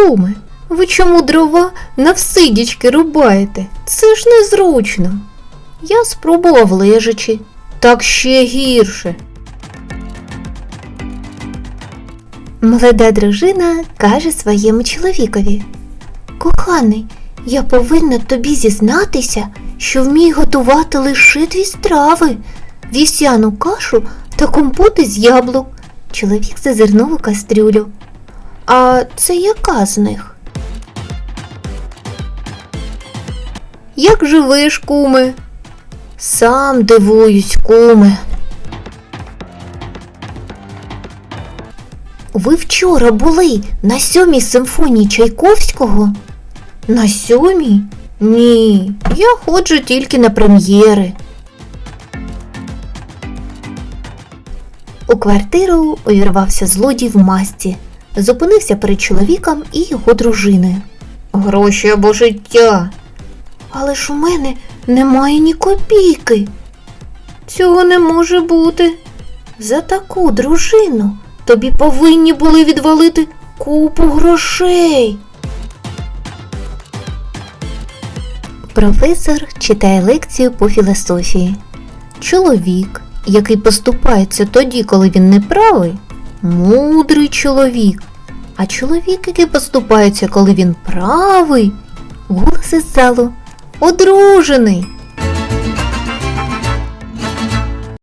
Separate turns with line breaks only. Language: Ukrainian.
Куме, ви чому дрова навсидячки рубаєте? Це ж незручно. Я спробував лежачи, так ще гірше. Молода дружина каже своєму чоловікові. Коханий, я повинна тобі зізнатися, що вмію готувати лише дві страви вівсяну кашу та компоти з яблук. Чоловік зазирнув у кастрюлю. А це яка з них? Як живеш, куме? Сам дивуюсь, куме. Ви вчора були на сьомій симфонії Чайковського? На сьомій? Ні, я ходжу тільки на прем'єри. У квартиру увірвався злодій в масці, зупинився перед чоловіком і його дружиною. Гроші або життя. Але ж у мене немає ні копійки. Цього не може бути. За таку дружину тобі повинні були відвалити купу грошей. Професор читає лекцію по філософії. Чоловік, який поступається тоді, коли він не правий, мудрий чоловік. А чоловік, який поступається, коли він правий, голос із залу, одружений.